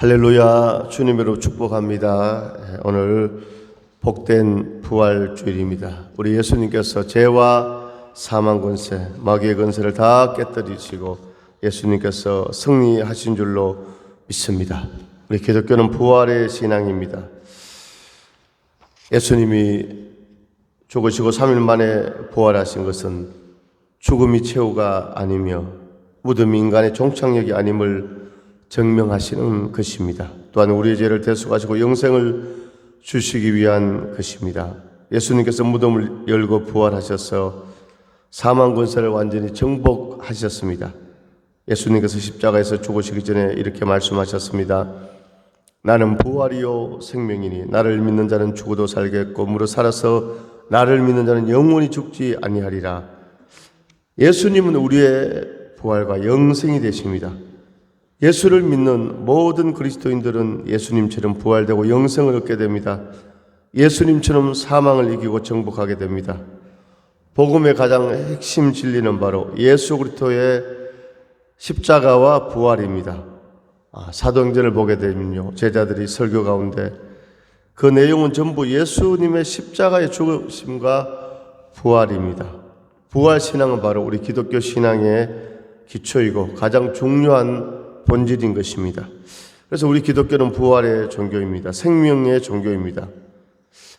할렐루야 주님으로 축복합니다. 예, 오늘 복된 부활 주일입니다. 우리 예수님께서 죄와 사망 권세, 마귀의 권세를 다 깨뜨리시고 예수님께서 승리하신 줄로 믿습니다. 우리 기독교는 부활의 신앙입니다. 예수님이 죽으시고 3일 만에 부활하신 것은 죽음이 최후가 아니며 무덤이 인간의 종착역이 아님을 증명하시는 것입니다. 또한 우리의 죄를 대속하시고 영생을 주시기 위한 것입니다. 예수님께서 무덤을 열고 부활하셔서 사망 권세를 완전히 정복하셨습니다. 예수님께서 십자가에서 죽으시기 전에 이렇게 말씀하셨습니다. 나는 부활이요 생명이니 나를 믿는 자는 죽어도 살겠고 무릇 살아서 나를 믿는 자는 영원히 죽지 아니하리라. 예수님은 우리의 부활과 영생이 되십니다. 예수를 믿는 모든 그리스도인들은 예수님처럼 부활되고 영생을 얻게 됩니다. 예수님처럼 사망을 이기고 정복하게 됩니다. 복음의 가장 핵심 진리는 바로 예수 그리스도의 십자가와 부활입니다. 아, 사도행전을 보게 되면요. 제자들이 설교 가운데 그 내용은 전부 예수님의 십자가의 죽으심과 부활입니다. 부활 신앙은 바로 우리 기독교 신앙의 기초이고 가장 중요한 본질인 것입니다. 그래서 우리 기독교는 부활의 종교입니다. 생명의 종교입니다.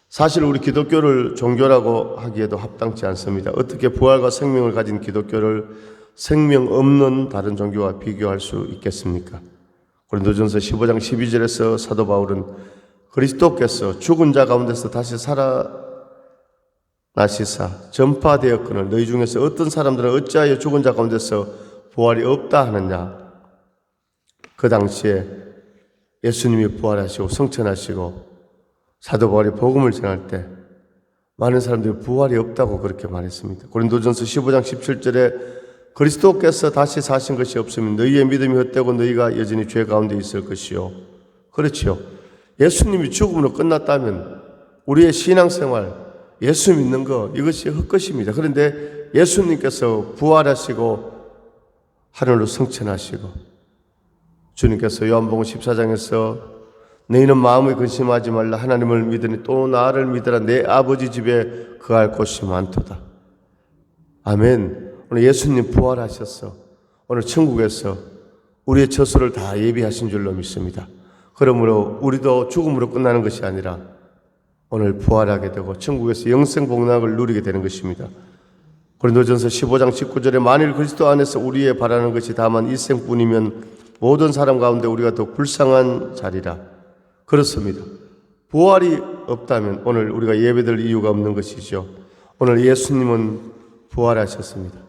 사실 우리 기독교를 종교라고 하기에도 합당치 않습니다. 어떻게 부활과 생명을 가진 기독교를 생명 없는 다른 종교와 비교할 수 있겠습니까? 고린도전서 15장 12절에서 사도 바울은 그리스도께서 죽은 자 가운데서 다시 살아나시사 전파되었거늘 너희 중에서 어떤 사람들은 어찌하여 죽은 자 가운데서 부활이 없다 하느냐 그 당시에 예수님이 부활하시고 성천하시고 사도 바울이 복음을 전할 때 많은 사람들이 부활이 없다고 그렇게 말했습니다. 고린도전서 15장 17절에 그리스도께서 다시 사신 것이 없으면 너희의 믿음이 헛되고 너희가 여전히 죄 가운데 있을 것이요. 그렇지요. 예수님이 죽음으로 끝났다면 우리의 신앙생활, 예수 믿는 거 이것이 헛것입니다. 그런데 예수님께서 부활하시고 하늘로 성천하시고 주님께서 요한복음 14장에서 너희는 마음을 근심하지 말라 하나님을 믿으니 또 나를 믿으라 내 아버지 집에 거할 곳이 많도다. 아멘. 오늘 예수님 부활하셨어. 오늘 천국에서 우리의 처소를 다 예비하신 줄로 믿습니다. 그러므로 우리도 죽음으로 끝나는 것이 아니라 오늘 부활하게 되고 천국에서 영생 복락을 누리게 되는 것입니다. 고린도전서 15장 19절에 만일 그리스도 안에서 우리의 바라는 것이 다만 일생뿐이면 모든 사람 가운데 우리가 더 불쌍한 자리라. 그렇습니다. 부활이 없다면 오늘 우리가 예배될 이유가 없는 것이죠. 오늘 예수님은 부활하셨습니다.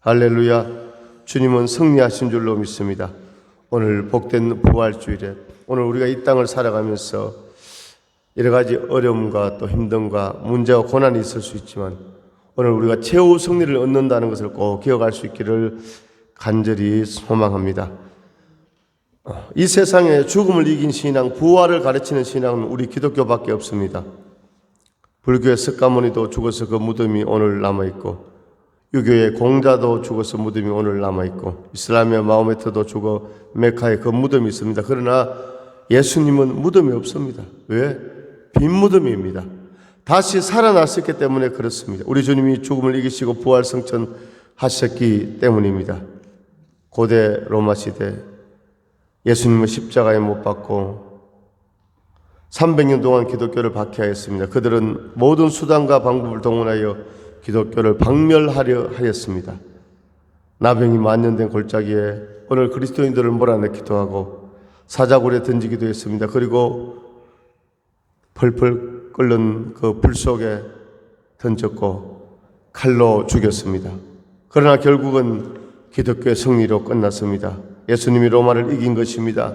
할렐루야. 주님은 승리하신 줄로 믿습니다. 오늘 복된 부활 주일에 오늘 우리가 이 땅을 살아가면서 여러 가지 어려움과 또 힘듦과 문제와 고난이 있을 수 있지만 오늘 우리가 최후 승리를 얻는다는 것을 꼭 기억할 수 있기를 간절히 소망합니다. 이 세상에 죽음을 이긴 신앙, 부활을 가르치는 신앙은 우리 기독교밖에 없습니다. 불교의 석가모니도 죽어서 그 무덤이 오늘 남아 있고, 유교의 공자도 죽어서 무덤이 오늘 남아 있고, 이슬람의 마호메트도 죽어 메카에 그 무덤이 있습니다. 그러나 예수님은 무덤이 없습니다. 왜? 빈 무덤입니다. 다시 살아났었기 때문에 그렇습니다. 우리 주님이 죽음을 이기시고 부활 성천하셨기 때문입니다. 고대 로마 시대 예수님은 십자가에 못 박고 300년 동안 기독교를 박해하였습니다. 그들은 모든 수단과 방법을 동원하여 기독교를 박멸하려 하였습니다. 나병이 만년된 골짜기에 오늘 그리스도인들을 몰아내기도 하고 사자굴에 던지기도 했습니다. 그리고 펄펄 끓는 그 불 속에 던졌고 칼로 죽였습니다. 그러나 결국은 기독교의 승리로 끝났습니다. 예수님이 로마를 이긴 것입니다.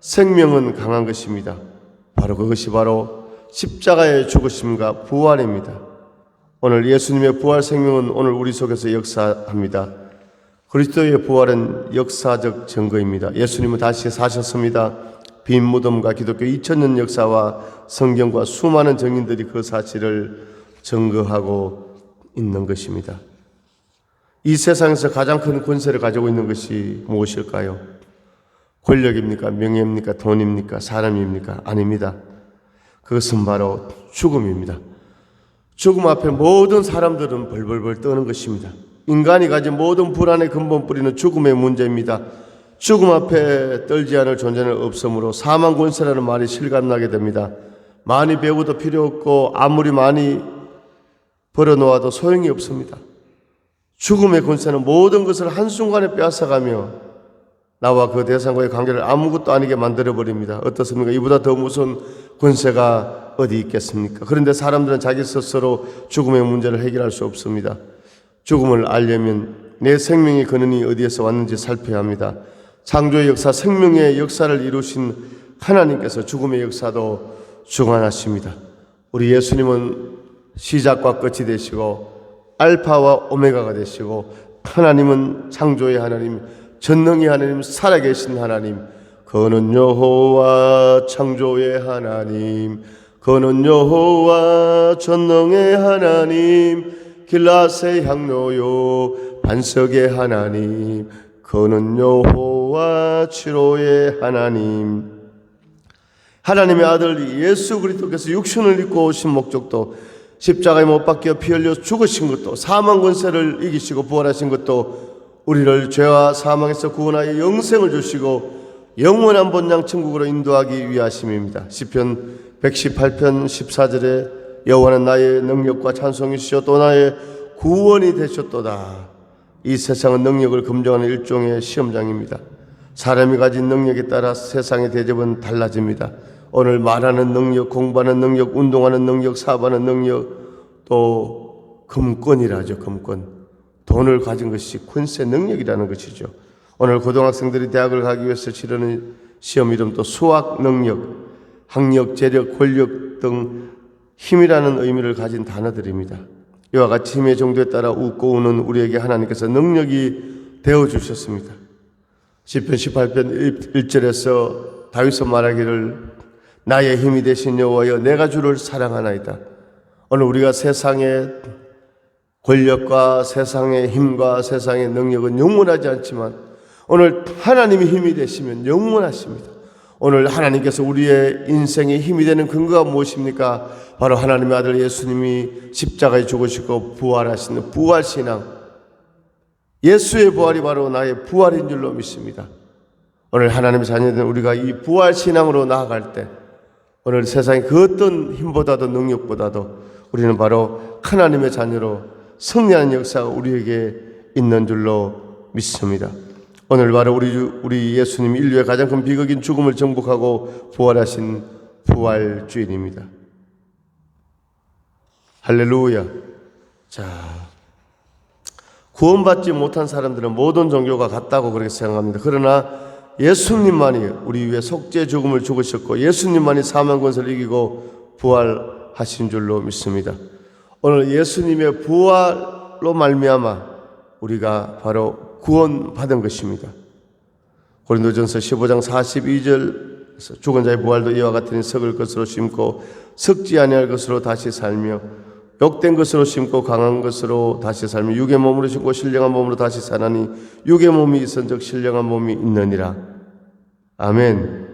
생명은 강한 것입니다. 바로 그것이 바로 십자가의 죽으심과 부활입니다. 오늘 예수님의 부활 생명은 오늘 우리 속에서 역사합니다. 그리스도의 부활은 역사적 증거입니다. 예수님은 다시 사셨습니다. 빈 무덤과 기독교 2000년 역사와 성경과 수많은 증인들이 그 사실을 증거하고 있는 것입니다. 이 세상에서 가장 큰 권세를 가지고 있는 것이 무엇일까요? 권력입니까? 명예입니까? 돈입니까? 사람입니까? 아닙니다. 그것은 바로 죽음입니다. 죽음 앞에 모든 사람들은 벌벌벌 떠는 것입니다. 인간이 가진 모든 불안의 근본 뿌리는 죽음의 문제입니다. 죽음 앞에 떨지 않을 존재는 없으므로 사망 권세라는 말이 실감나게 됩니다. 많이 배우도 필요 없고 아무리 많이 벌어놓아도 소용이 없습니다. 죽음의 권세는 모든 것을 한순간에 빼앗아가며 나와 그 대상과의 관계를 아무것도 아니게 만들어버립니다. 어떻습니까? 이보다 더 무서운 권세가 어디 있겠습니까? 그런데 사람들은 자기 스스로 죽음의 문제를 해결할 수 없습니다. 죽음을 알려면 내 생명의 근원이 어디에서 왔는지 살펴야 합니다. 창조의 역사, 생명의 역사를 이루신 하나님께서 죽음의 역사도 중환하십니다. 우리 예수님은 시작과 끝이 되시고 알파와 오메가가 되시고 하나님은 창조의 하나님, 전능의 하나님, 살아계신 하나님, 그는 여호와 창조의 하나님, 그는 여호와 전능의 하나님, 길라세 향로요 반석의 하나님, 그는 여호와 치료의 하나님. 하나님의 아들 예수 그리스도께서 육신을 입고 오신 목적도 십자가에 못 박혀 피 흘려 죽으신 것도 사망 권세를 이기시고 부활하신 것도 우리를 죄와 사망에서 구원하여 영생을 주시고 영원한 본향 천국으로 인도하기 위하심입니다. 시편 118편 14절에 여호와는 나의 능력과 찬송이시여 또 나의 구원이 되셨도다. 이 세상은 능력을 검증하는 일종의 시험장입니다. 사람이 가진 능력에 따라 세상의 대접은 달라집니다. 오늘 말하는 능력, 공부하는 능력, 운동하는 능력, 사업하는 능력, 또 금권이라죠, 금권. 돈을 가진 것이 권세 능력이라는 것이죠. 오늘 고등학생들이 대학을 가기 위해서 치르는 시험 이름도 수학 능력, 학력, 재력, 권력 등 힘이라는 의미를 가진 단어들입니다. 이와 같이 힘의 정도에 따라 웃고 우는 우리에게 하나님께서 능력이 되어 주셨습니다. 시편 18편 1절에서 다윗은 말하기를 나의 힘이 되신 여호와여 내가 주를 사랑하나이다. 오늘 우리가 세상의 권력과 세상의 힘과 세상의 능력은 영원하지 않지만 오늘 하나님이 힘이 되시면 영원하십니다. 오늘 하나님께서 우리의 인생의 힘이 되는 근거가 무엇입니까? 바로 하나님의 아들 예수님이 십자가에 죽으시고 부활하시는 부활신앙. 예수의 부활이 바로 나의 부활인 줄로 믿습니다. 오늘 하나님의 자녀된 우리가 이 부활신앙으로 나아갈 때 오늘 세상의 그 어떤 힘보다도 능력보다도 우리는 바로 하나님의 자녀로 승리하는 역사가 우리에게 있는 줄로 믿습니다. 오늘 바로 우리 주- 우리 예수님 인류의 가장 큰 비극인 죽음을 정복하고 부활하신 부활 주인입니다. 할렐루야. 자, 구원받지 못한 사람들은 모든 종교가 같다고 그렇게 생각합니다. 그러나 예수님만이 우리 위해 속죄 죽음을 죽으셨고 예수님만이 사망 권세를 이기고 부활하신 줄로 믿습니다. 오늘 예수님의 부활로 말미암아 우리가 바로 구원받은 것입니다. 고린도전서 15장 42절에서 죽은 자의 부활도 이와 같으니 썩을 것으로 심고 썩지 아니할 것으로 다시 살며 욕된 것으로 심고 강한 것으로 다시 살며 육의 몸으로 심고 신령한 몸으로 다시 사나니 육의 몸이 있은즉 신령한 몸이 있느니라. 아멘.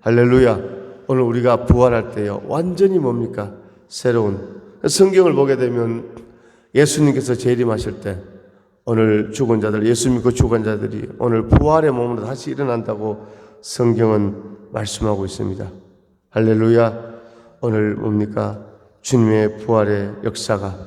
할렐루야. 오늘 우리가 부활할 때요. 완전히 뭡니까? 새로운 성경을 보게 되면 예수님께서 재림하실 때 오늘 죽은 자들, 예수 믿고 죽은 자들이 오늘 부활의 몸으로 다시 일어난다고 성경은 말씀하고 있습니다. 할렐루야. 오늘 뭡니까? 주님의 부활의 역사가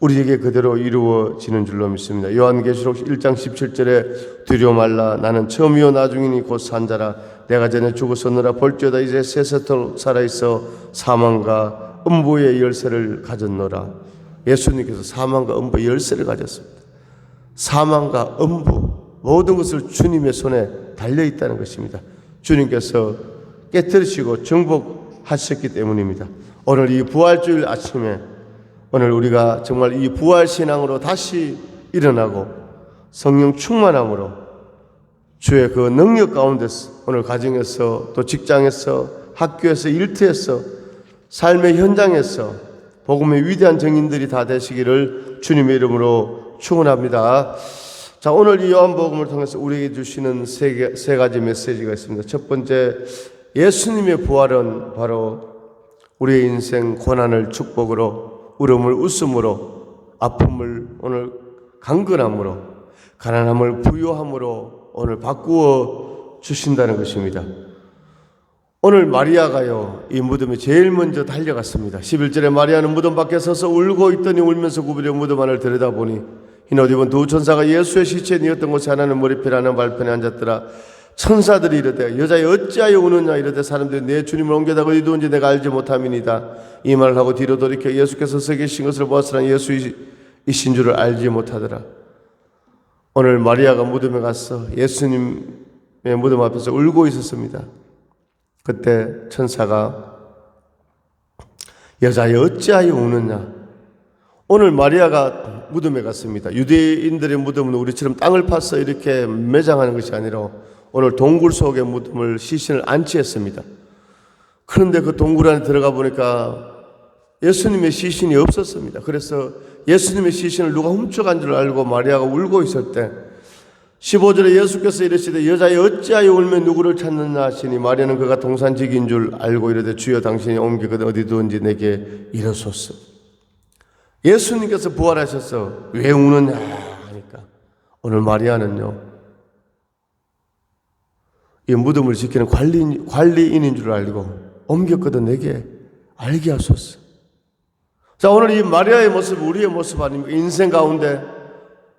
우리에게 그대로 이루어지는 줄로 믿습니다. 요한계시록 1장 17절에 두려워 말라 나는 처음이요 나중이니 곧 산자라 내가 전에 죽었었느라 볼지어다 이제 세세토록 살아있어 사망과 음부의 열쇠를 가졌노라. 예수님께서 사망과 음부의 열쇠를 가졌습니다. 사망과 음부 모든 것을 주님의 손에 달려 있다는 것입니다. 주님께서 깨뜨리시고 정복하셨기 때문입니다. 오늘 이 부활주일 아침에 오늘 우리가 정말 이 부활 신앙으로 다시 일어나고 성령 충만함으로 주의 그 능력 가운데서 오늘 가정에서 또 직장에서 학교에서 일터에서 삶의 현장에서 복음의 위대한 정인들이 다 되시기를 주님의 이름으로 축원합니다. 자, 오늘 이 요한복음을 통해서 우리에게 주시는 세, 개, 세 가지 메시지가 있습니다. 첫 번째, 예수님의 부활은 바로 우리의 인생 고난을 축복으로, 울음을 웃음으로, 아픔을 오늘 강건함으로, 가난함을 부유함으로 오늘 바꾸어 주신다는 것입니다. 오늘 마리아가요, 이 무덤에 제일 먼저 달려갔습니다. 11절에 마리아는 무덤 밖에 서서 울고 있더니 울면서 구부려 무덤 안을 들여다보니 흰옷 입은 두 천사가 예수의 시체에 뉘었던 곳에 하나는 머리필 하나는 발편에 앉았더라. 천사들이 이르되 여자여 어찌하여 우느냐 이르되 사람들이 내 주님을 옮겨다가 어디 두은지 내가 알지 못함이니이다. 이 말을 하고 뒤로 돌이켜 예수께서 서 계신 것을 보았으나 예수이신 줄을 알지 못하더라. 오늘 마리아가 무덤에 가서 예수님의 무덤 앞에서 울고 있었습니다. 그때 천사가 여자여 어찌하여 우느냐 오늘 마리아가 무덤에 갔습니다. 유대인들의 무덤은 우리처럼 땅을 파서 이렇게 매장하는 것이 아니라 오늘 동굴 속에 무덤을 시신을 안치했습니다. 그런데 그 동굴 안에 들어가 보니까 예수님의 시신이 없었습니다. 그래서 예수님의 시신을 누가 훔쳐간 줄 알고 마리아가 울고 있을 때 15절에 예수께서 이르시되 여자여 어찌하여 울며 누구를 찾느냐 하시니 마리아는 그가 동산직인 줄 알고 이르되 주여 당신이 옮기거든 어디 두은지 내게 이르소서 예수님께서 부활하셔서 왜 우느냐 하니까 오늘 마리아는요 이 무덤을 지키는 관리, 관리인인 줄 알고 옮겼거든 내게. 알게 하소서. 자 오늘 이 마리아의 모습 우리의 모습 아닙니까? 인생 가운데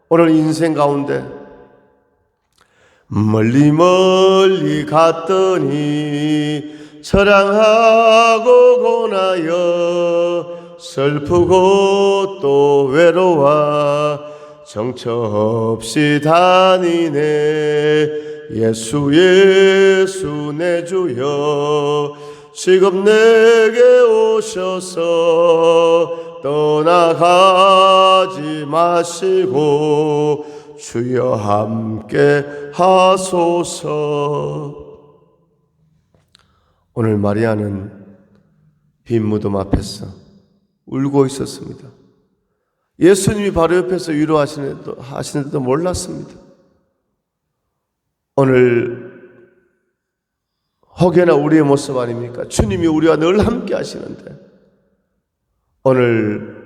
오늘 인생 가운데 멀리 멀리 갔더니 처량하고 고나여 슬프고 또 외로워 정처 없이 다니네 예수 예수 내 주여 지금 내게 오셔서 떠나가지 마시고 주여 함께 하소서. 오늘 마리아는 빈 무덤 앞에서 울고 있었습니다. 예수님이 바로 옆에서 위로하시는데도 하시는데도 몰랐습니다. 오늘 혹여나 우리의 모습 아닙니까? 주님이 우리와 늘 함께 하시는데 오늘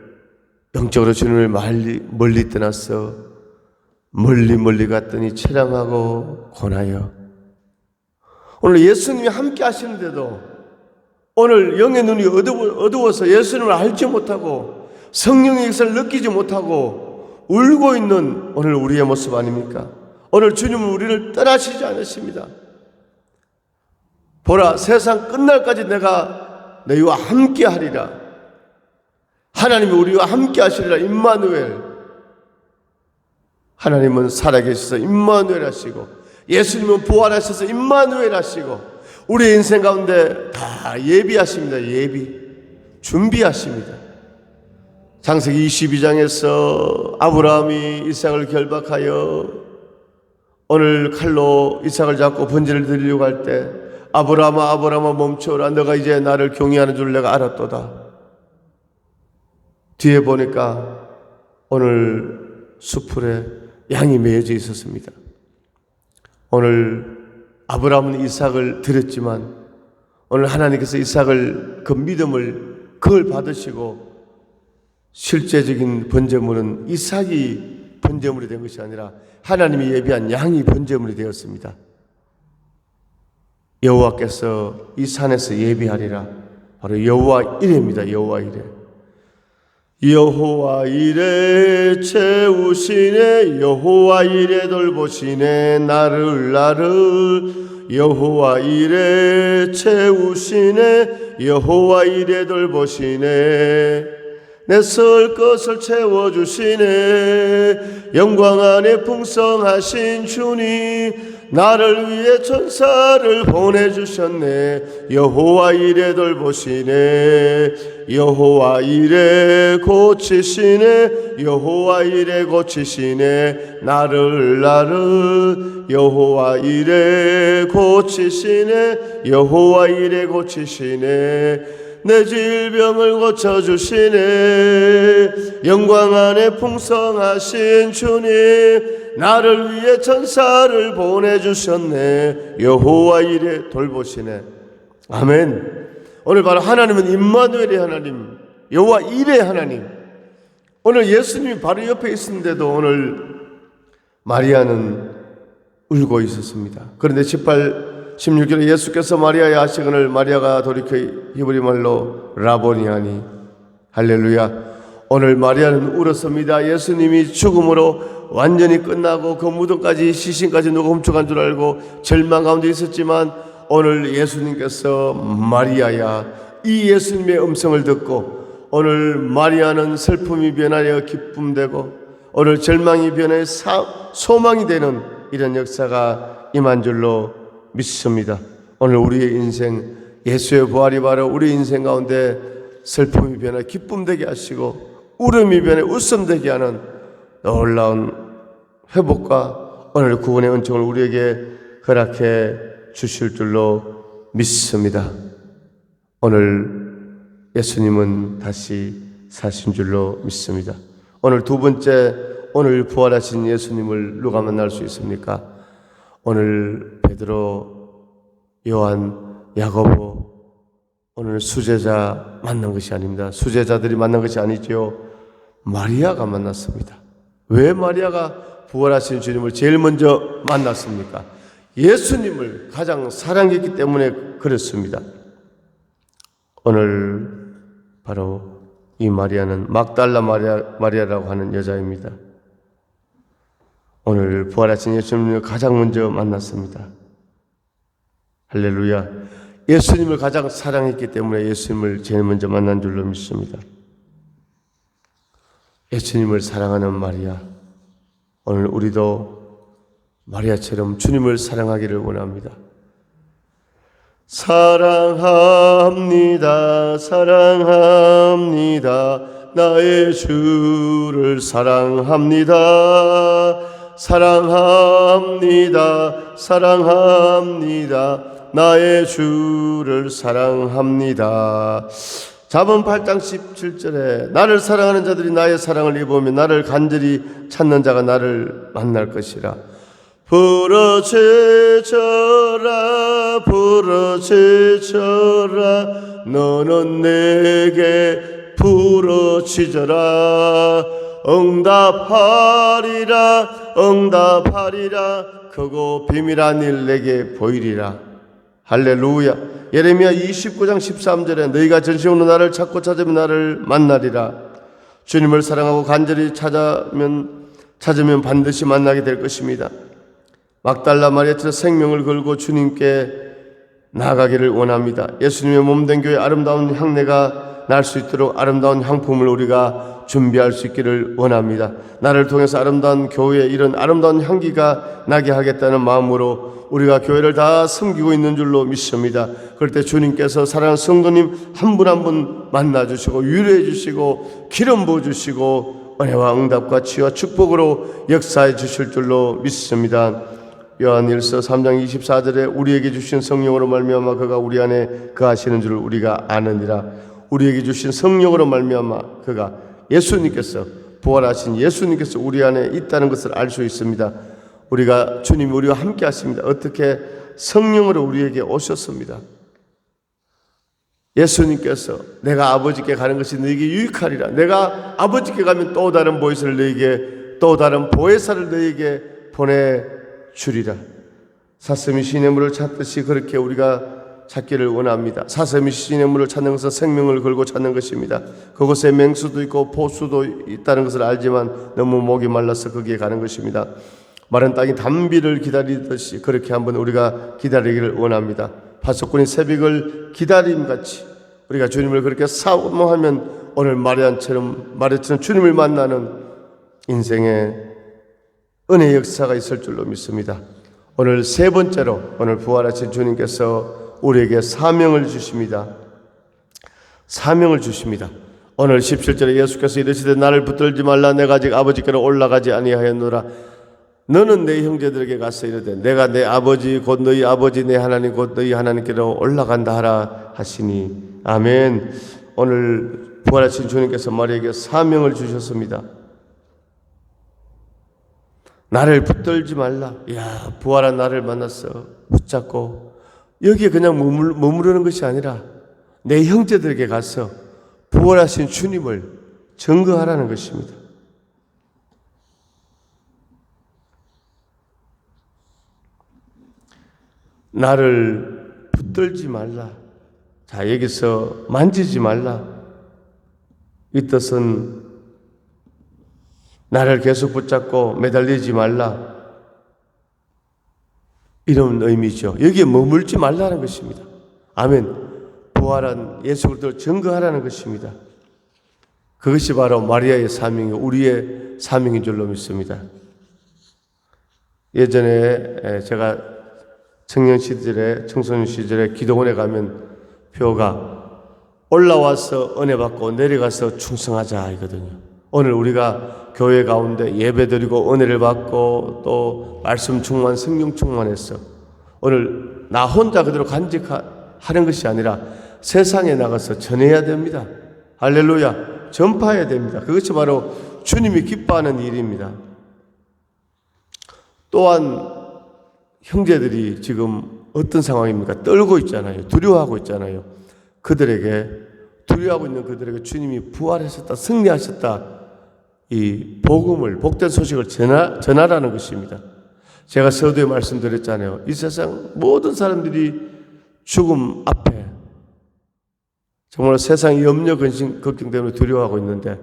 영적으로 주님을 멀리, 멀리 떠나서 멀리 멀리 갔더니 처량하고 고나요. 오늘 예수님이 함께 하시는데도 오늘 영의 눈이 어두워, 서 예수님을 알지 못하고 성령의 역사를 느끼지 못하고 울고 있는 오늘 우리의 모습 아닙니까? 오늘 주님은 우리를 떠나시지 않으십니다. 보라, 세상 끝날까지 내가 너희와 함께 하리라. 하나님이 우리와 함께 하시리라. 임마누엘. 하나님은 살아계셔서 임마누엘 하시고 예수님은 부활하셔서 임마누엘 하시고 우리 인생 가운데 다 예비하십니다. 예비. 준비하십니다. 장세기 22장에서 아브라함이 이삭을 결박하여 오늘 칼로 이삭을 잡고 번제를 드리려고 할 때 아브라함아 아브라함아 멈춰라 너가 이제 나를 경외하는 줄 내가 알았도다. 뒤에 보니까 오늘 수풀에 양이 매여져 있었습니다. 오늘 아브라함은 이삭을 드렸지만 오늘 하나님께서 이삭을 그 믿음을 그걸 받으시고 실제적인 번제물은 이삭이 번제물이 된 것이 아니라 하나님이 예비한 양이 번제물이 되었습니다. 여호와께서 이 산에서 예비하리라 바로 여호와 이레입니다. 여호와 이레. 여호와 이레 채우시네 여호와 이레 돌보시네 나를 나를 여호와 이레 채우시네 여호와 이레 돌보시네 내설 것을 채워주시네. 영광 안에 풍성하신 주님 나를 위해 천사를 보내주셨네. 여호와 이래 돌보시네. 여호와 이래 고치시네. 여호와 이래 고치시네. 나를 나를 여호와 이래 고치시네. 여호와 이래 고치시네 내 질병을 고쳐주시네 영광 안에 풍성하신 주님 나를 위해 천사를 보내주셨네. 여호와 이래 돌보시네. 아멘. 오늘 바로 하나님은 임마누엘의 하나님 여호와 이래 하나님. 오늘 예수님이 바로 옆에 있었는데도 오늘 마리아는 울고 있었습니다. 그런데 18, 16절에 예수께서 마리아의 아시건을 마리아가 돌이켜 히브리 말로 라보니 하니 할렐루야 오늘 마리아는 울었습니다. 예수님이 죽음으로 완전히 끝나고 그 무덤까지 시신까지 누가 훔쳐간 줄 알고 절망 가운데 있었지만 오늘 예수님께서 마리아야 이 예수님의 음성을 듣고 오늘 마리아는 슬픔이 변하여 기쁨되고 오늘 절망이 사- 소망이 되는 이런 역사가 임한 줄로 믿습니다. 오늘 우리의 인생 예수의 부활이 바로 우리 인생 가운데 슬픔이 변해 기쁨 되게 하시고 울음이 변해 웃음 되게 하는 놀라운 회복과 오늘 구원의 은총을 우리에게 허락해 주실 줄로 믿습니다. 오늘 예수님은 다시 사신 줄로 믿습니다. 오늘 두 번째 오늘 부활하신 예수님을 누가 만날 수 있습니까? 오늘 베드로, 요한, 야고보 오늘 수제자 만난 것이 아닙니다. 수제자들이 만난 것이 아니죠. 마리아가 만났습니다. 왜 마리아가 부활하신 주님을 제일 먼저 만났습니까? 예수님을 가장 사랑했기 때문에 그렇습니다. 오늘 바로 이 마리아는 막달라 마리아, 마리아라고 하는 여자입니다. 오늘 부활하신 예수님을 가장 먼저 만났습니다. 할렐루야. 예수님을 가장 사랑했기 때문에 예수님을 제일 먼저 만난 줄로 믿습니다. 예수님을 사랑하는 마리아. 오늘 우리도 마리아처럼 주님을 사랑하기를 원합니다. 사랑합니다. 사랑합니다. 나의 주를 사랑합니다. 사랑합니다. 사랑합니다. 나의 주를 사랑합니다. 잠언 8장 17절에 나를 사랑하는 자들이 나의 사랑을 입으며 나를 간절히 찾는 자가 나를 만날 것이라. 부러지쳐라 부러지쳐라 너는 내게 부러지져라 응답하리라 응답하리라. 크고 비밀한 일 내게 보이리라. 할렐루야. 예레미야 29장 13절에 너희가 전심으로 나를 찾고 찾으면 나를 만나리라. 주님을 사랑하고 간절히 찾으면 찾으면 반드시 만나게 될 것입니다. 막달라 마리아처럼 생명을 걸고 주님께 나아가기를 원합니다. 예수님의 몸된 교회 아름다운 향내가 날 수 있도록 아름다운 향품을 우리가 준비할 수 있기를 원합니다. 나를 통해서 아름다운 교회에 이런 아름다운 향기가 나게 하겠다는 마음으로 우리가 교회를 다 섬기고 있는 줄로 믿습니다. 그럴 때 주님께서 사랑하는 성도님 한 분 한 분 만나 주시고 위로해 주시고 기름 부어 주시고 은혜와 응답과 치유와 축복으로 역사해 주실 줄로 믿습니다. 요한일서 3장 24절에 우리에게 주신 성령으로 말미암아 그가 우리 안에 거하시는 줄 우리가 아느니라. 우리에게 주신 성령으로 말미암아 그가 예수님께서 부활하신 예수님께서 우리 안에 있다는 것을 알 수 있습니다. 우리가 주님 우리와 함께 하십니다. 어떻게 성령으로 우리에게 오셨습니다. 예수님께서 내가 아버지께 가는 것이 너에게 유익하리라. 내가 아버지께 가면 또 다른 보혜사를 너에게 또 다른 보혜사를 너에게 보내 주리라. 사슴이 시냇물을 찾듯이 그렇게 우리가 찾기를 원합니다. 사슴이 시냇물을 찾는 것은 생명을 걸고 찾는 것입니다. 그곳에 맹수도 있고 보수도 있다는 것을 알지만 너무 목이 말라서 거기에 가는 것입니다. 마른 땅이 단비를 기다리듯이 그렇게 한번 우리가 기다리기를 원합니다. 파수꾼이 새벽을 기다림같이 우리가 주님을 그렇게 사모하면 오늘 마리안처럼 마리처럼 주님을 만나는 인생의 은혜 역사가 있을 줄로 믿습니다. 오늘 세 번째로 오늘 부활하신 주님께서 우리에게 사명을 주십니다. 사명을 주십니다. 오늘 17절에 예수께서 이르시되 나를 붙들지 말라 내가 아직 아버지께로 올라가지 아니하였노라 너는 내 형제들에게 가서 이르되 내가 내 아버지 곧 너희 아버지 내 하나님 곧 너희 하나님께로 올라간다 하라 하시니 아멘 오늘 부활하신 주님께서 마리에게 사명을 주셨습니다. 나를 붙들지 말라. 야, 부활한 나를 만났어. 붙잡고 여기에 그냥 머무르는 것이 아니라 내 형제들에게 가서 부활하신 주님을 증거하라는 것입니다. 나를 붙들지 말라. 자, 여기서 만지지 말라. 이 뜻은 나를 계속 붙잡고 매달리지 말라. 이런 의미죠. 여기에 머물지 말라는 것입니다. 아멘. 부활한 예수 그리스도를 증거하라는 것입니다. 그것이 바로 마리아의 사명이 우리의 사명인 줄로 믿습니다. 예전에 제가 청년 시절에 청소년 시절에 기도원에 가면 표가 올라와서 은혜 받고 내려가서 충성하자 이거든요. 오늘 우리가 교회 가운데 예배 드리고 은혜를 받고 또 말씀 충만, 성령 충만했어. 오늘 나 혼자 그대로 간직하는 것이 아니라 세상에 나가서 전해야 됩니다. 할렐루야. 전파해야 됩니다. 그것이 바로 주님이 기뻐하는 일입니다. 또한 형제들이 지금 어떤 상황입니까? 떨고 있잖아요. 두려워하고 있잖아요. 그들에게 두려워하고 있는 그들에게 주님이 부활하셨다, 승리하셨다. 이 복음을 복된 소식을 전하, 전하라는 것입니다. 제가 서두에 말씀드렸잖아요. 이 세상 모든 사람들이 죽음 앞에 정말 세상 염려 근심 걱정 때문에 두려워하고 있는데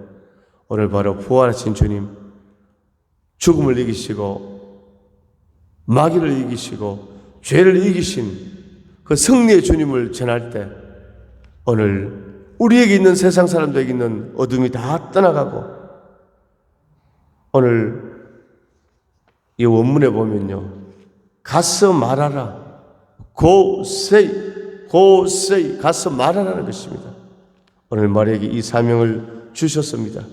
오늘 바로 부활하신 주님 죽음을 이기시고 마귀를 이기시고 죄를 이기신 그 승리의 주님을 전할 때 오늘 우리에게 있는 세상 사람들에게 있는 어둠이 다 떠나가고 오늘 이 원문에 보면요. 가서 말하라. Go say. 가서 말하라는 것입니다. 오늘 말에게 이 사명을 주셨습니다.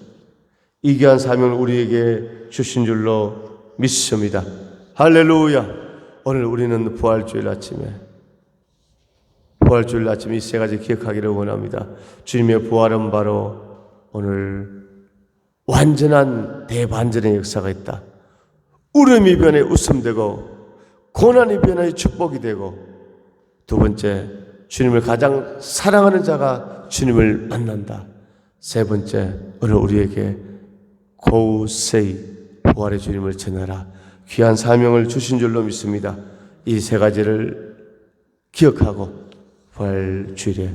이 귀한 사명을 우리에게 주신 줄로 믿습니다. 할렐루야. 오늘 우리는 부활주일 아침에 부활주일 아침에 이 세 가지 기억하기를 원합니다. 주님의 부활은 바로 오늘 완전한 대반전의 역사가 있다. 울음이 변해 웃음 되고 고난이 변해 축복이 되고 두 번째 주님을 가장 사랑하는 자가 주님을 만난다. 세 번째 오늘 우리에게 say 부활의 주님을 전하라. 귀한 사명을 주신 줄로 믿습니다. 이 세 가지를 기억하고 부활 주일에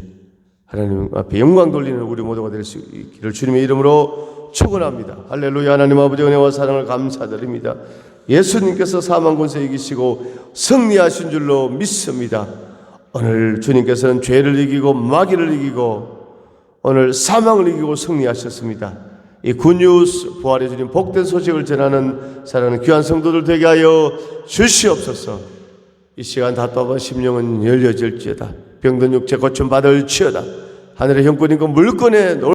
하나님 앞에 영광 돌리는 우리 모두가 될 수 있기를 주님의 이름으로 축원합니다. 할렐루야 하나님 아버지 은혜와 사랑을 감사드립니다. 예수님께서 사망 권세 이기시고 승리하신 줄로 믿습니다. 오늘 주님께서는 죄를 이기고 마귀를 이기고 오늘 사망을 이기고 승리하셨습니다. 이 굿뉴스 부활의 주님 복된 소식을 전하는 사랑하는 귀한 성도들 되게 하여 주시옵소서. 이 시간 답답한 심령은 열려질지어다. 병든 육체 고침 받을지어다. 하늘의 형권인 그 물건에 놀